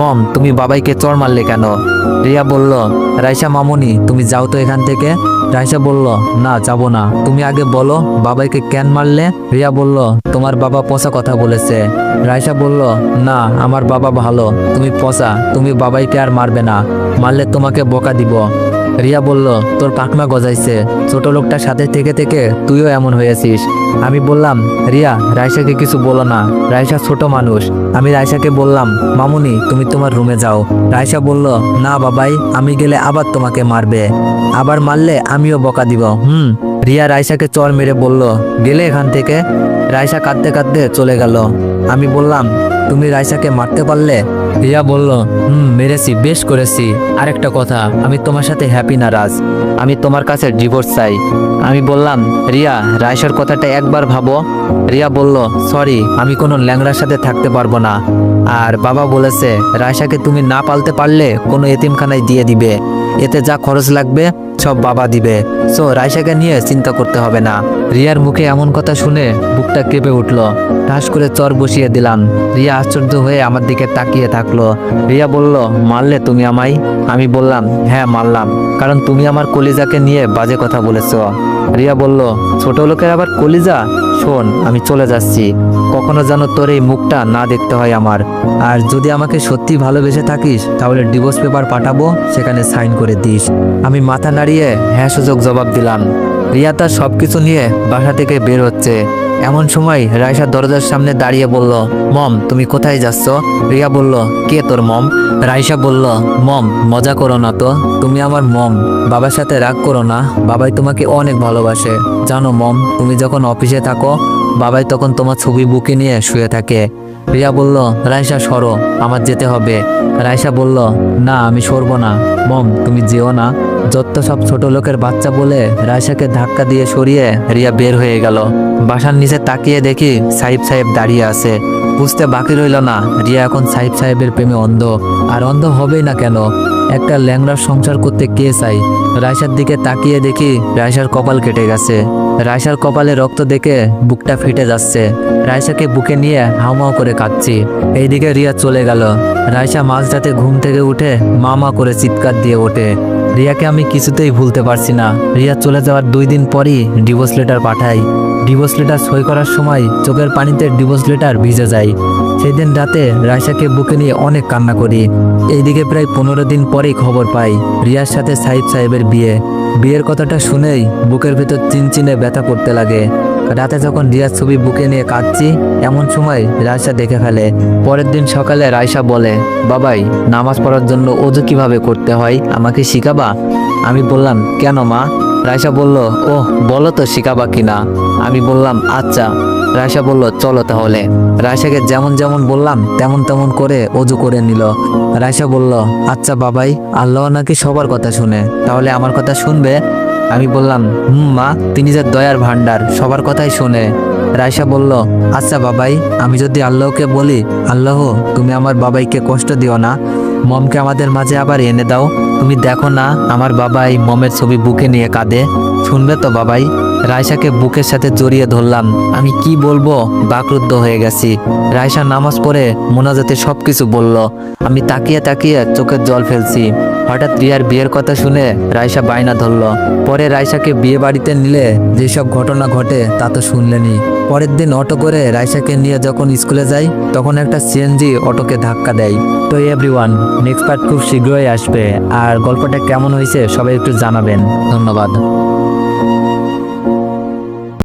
মম, তুমি বাবাইকে চর মারলে কেন? রিয়া বলল, রাইসা মামুনি, তুমি যাও তো এখান থেকে। রাইসা বলল, না, যাব না। তুমি আগে বলো, বাবাইকে কেন মারলে? রিয়া বলল, তোমার বাবা পচা কথা বলেছে। রাইসা বলল, না, আমার বাবা ভালো। তুমি পচা। তুমি বাবাইকে আর মারবে না। মারলে তোমাকে বকা দিব। রিয়া বলল, তোর পাকমা গজাইছে। ছোট লোকটার সাথে থেকে থেকে তুইও এমন হয়েছিস। আমি বললাম, রিয়া রাইসাকে কিছু বলো না। রাইসা ছোট মানুষ। আমি রাইসাকে বললাম, মামুনি, তুমি তোমার রুমে যাও। রাইসা বলল, না বাবাই, আমি গেলে আবার তোমাকে মারবে। আবার মারলে আমিও বকা দিব। হুম। রিয়া রাইসাকে চর মেরে বলল, গেলে এখান থেকে? রাইসা কাঁদতে কাঁদতে চলে গেল। আমি বললাম, তুমি রাইসাকে মারতে পারলে রিয়া বলল, হুম, মেরেছি, বেশ করেছি। আরেকটা কথা, আমি তোমার সাথে হ্যাপি না, রাজ। আমি তোমার কাছে ডিভোর্স চাই। আমি বললাম, রিয়া রাইসার কথাটা একবার ভাবো। রিয়া বলল, সরি, আমি কোনো ল্যাংড়ার সাথে থাকতে পারব না। আর বাবা বলেছে রাইসাকে তুমি না পালতে পারলে কোনো এতিমখানায় দিয়ে দিবে। এতে যা খরচ লাগবে, সব বাবা দিবে। সো রাইসাকে নিয়ে চিন্তা করতে হবে না। রিয়ার মুখে এমন কথা শুনে বুকটা কেঁপে উঠল। ঠাস করে চর বসিয়ে দিলাম। রিয়া আশ্চর্য হয়ে আমার দিকে তাকিয়ে থাকল। রিয়া বলল, মারলে তুমি আমায়? আমি বললাম হ্যাঁ মারলাম। কারণ তুমি আমার কলিজাকে নিয়ে বাজে কথা বলেছ। রিয়া বলল, ছোট লোকের আবার কলিজা? শোন, আমি চলে যাচ্ছি। কখনো যেন তোর এই মুখটা না দেখতে হয় আমার। আর যদি আমাকে সত্যি ভালোবেসে থাকিস, তাহলে ডিভোর্স পেপার পাঠাবো, সেখানে সাইন করে দিস। আমি মাথা নাড়িয়ে হ্যাঁ সুযোগ জবাব দিলাম। রিয়া তার সব কিছু নিয়ে বাসা থেকে বের হচ্ছে। এমন সময় রাইসা দরজার সামনে দাঁড়িয়ে বলল, মম, তুমি কোথায় যাচ্ছ? রিয়া বলল, কে তোর মম? রাইসা বলল, মম, মজা করো না তো, তুমি আমার মম। বাবার সাথে রাগ করো না, বাবাই তোমাকে অনেক ভালোবাসে। জানো মম, তুমি যখন অফিসে থাকো, বাবাই তখন তোমার ছবি বুকে নিয়ে শুয়ে থাকে। রিয়া বলল রাইসা সরো, আমার যেতে হবে। রাইসা বলল, না, আমি সরবো না। মম, তুমি যেও না। যত সব ছোট লোকের বাচ্চা বলে রাইসাকে ধাক্কা দিয়ে সরিয়ে রিয়া বের হয়ে গেল। বাসার নিচে তাকিয়ে দেখি সাহিব সাহেব দাঁড়িয়ে আছে। বুঝতে বাকি রইল না, রিয়া এখন সাহিব সাহেবের প্রেমে অন্ধ। আর অন্ধ হবেই না কেন? একটা ল্যাংড়ার সংসার করতে কে চাই? রাইসার দিকে তাকিয়ে দেখি রাইসার কপাল কেটে গেছে। রাইসার কপালে রক্ত দেখে বুকটা ফেটে যাচ্ছে। রাইসাকে বুকে নিয়ে হাউমাউ করে কাঁদছি। এইদিকে রিয়া চলে গেল। রাইসা মাঝরাতে ঘুম থেকে উঠে মা মা করে চিৎকার দিয়ে ওঠে। রিয়াকে আমি কিছুতেই ভুলতে পারছি না। রিয়া চলে যাওয়ার দুই দিন পরই ডিভোর্স লেটার পাঠাই ডিভোর্স লেটার সই করার সময় চোখের পানিতে ডিভোর্স লেটার ভিজে যায়। সেই দিন রাতে রাইসাকে বুকে নিয়ে অনেক কান্না করি। এইদিকে প্রায় পনেরো দিন পরেই খবর পাই রিয়ার সাথে সাহিব সাহেবের বিয়ে। বিয়ের কথাটা শুনেই বুকের ভেতর চিনচিনে ব্যথা করতে লাগে। রাতে যখন রিয়ার ছবি বুকে নিয়ে কাঁদছি, এমন সময় রায়সা দেখে ফেলে। পরের দিন সকালে রায়সা বলে, বাবাই, নামাজ পড়ার জন্য ওজু কীভাবে করতে হয়? আমাকে শিখাবা? আমি বললাম, কেন মা? রায়সা বলল ও বলো তো শিখাবা কিনা? আমি বললাম আচ্ছা। রায়সা বলল, চলো তাহলে। রায়সাকে যেমন যেমন বললাম, তেমন তেমন করে অজু করে নিল। রায়সা বলল আচ্ছা বাবাই, আল্লাহ নাকি সবার কথা শুনে। তাহলে আমার কথা শুনবে? আমি বললাম, হুম মা, তিনি যে দয়ার ভান্ডার সবার কথাই শোনে। রাইসা বলল আচ্ছা বাবাই, আমি যদি আল্লাহকে বলি, আল্লাহ, তুমি আমার বাবাইকে কষ্ট দিও না। মমকে আমাদের মাঝে আবার এনে দাও। তুমি দেখো না, আমার বাবাই মমের ছবি বুকে নিয়ে কাঁদে। শুনবে তো বাবাই? রায়সাকে বুকের সাথে জড়িয়ে ধরলাম, আমি কি বলব? বাকরুদ্ধ হয়ে গেছি। রায়সা নামাজ পড়ে মোনাজাতে সব কিছু বলল। আমি তাকিয়ে তাকিয়ে চোখের জল ফেলছি। হঠাৎ রিয়ার বিয়ের কথা শুনে রায়সা বায়না ধরল। পরে রায়সাকে বিয়ে বাড়িতে নিলে যেসব ঘটনা ঘটে তা তো শুনলেনি পরের দিন অটো করে রায়সাকে নিয়ে যখন স্কুলে যাই, তখন একটা সিএনজি অটোকে ধাক্কা দেয়। তো এভরিওয়ান নেক্সট পার্ট খুব শীঘ্রই আসবে। আর গল্পটা কেমন হয়েছে সবাই একটু জানাবেন। ধন্যবাদ।